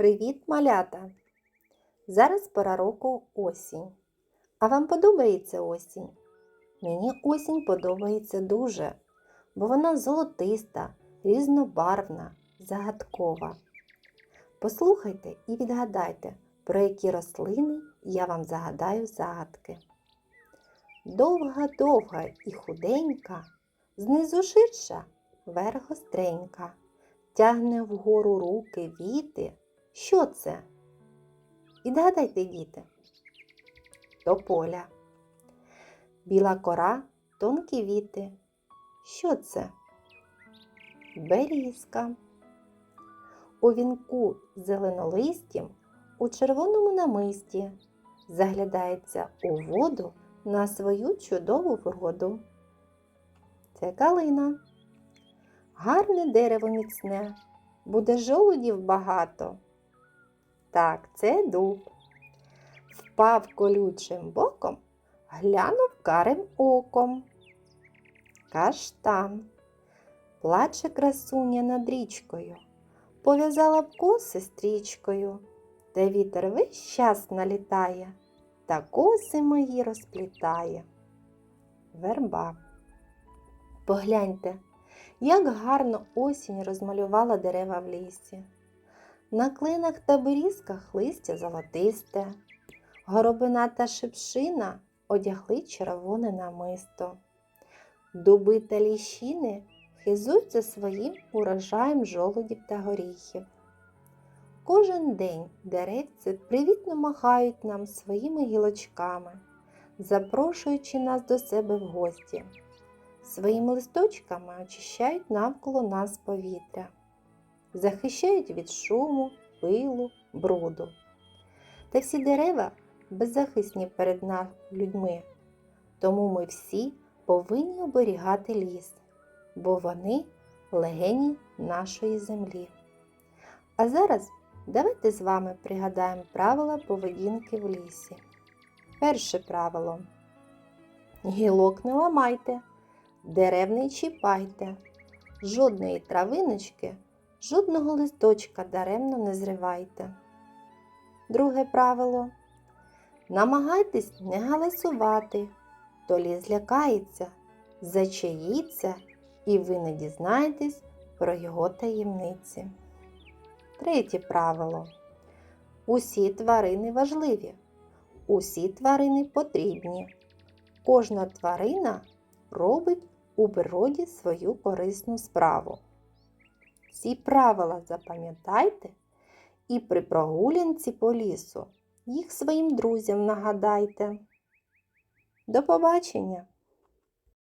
Привіт, малята! Зараз пора року осінь. А вам подобається осінь? Мені осінь подобається дуже, бо вона золотиста, різнобарвна, загадкова. Послухайте і відгадайте, про які рослини я вам загадаю загадки. Довга-довга і худенька, знизу ширша, верх гостренька, тягне вгору руки віти. Що це? Відгадайте, діти. Тополя. Біла кора, тонкі віти. Що це? Берізка. У вінку з зеленолистям у червоному намисті заглядається у воду на свою чудову вроду. Це калина. Гарне дерево міцне, буде жолудів багато. Так, це дуб. Впав колючим боком, глянув карим оком. Каштан. Плаче красуня над річкою, пов'язала б коси стрічкою, та вітер весь час налітає, та коси мої розплітає. Верба. Погляньте, як гарно осінь розмалювала дерева в лісі. На клинах та берізках листя золотисте, горобина та шипшина одягли червоне намисто. Дуби та ліщини хизуються своїм урожаєм жолудів та горіхів. Кожен день деревці привітно махають нам своїми гілочками, запрошуючи нас до себе в гості. Своїми листочками очищають навколо нас повітря, захищають від шуму, пилу, бруду. Та всі дерева беззахисні перед нами людьми, тому ми всі повинні оберігати ліс, бо вони легені нашої землі. А зараз давайте з вами пригадаємо правила поведінки в лісі. Перше правило. Гілок не ламайте, дерев не чіпайте, жодної травиночки, жодного листочка даремно не зривайте. Друге правило. Намагайтесь не галасувати, то ліс злякається, зачаїться, і ви не дізнаєтесь про його таємниці. Третє правило. Усі тварини важливі, усі тварини потрібні. Кожна тварина робить у природі свою корисну справу. Ці правила запам'ятайте і при прогулянці по лісу їх своїм друзям нагадайте. До побачення!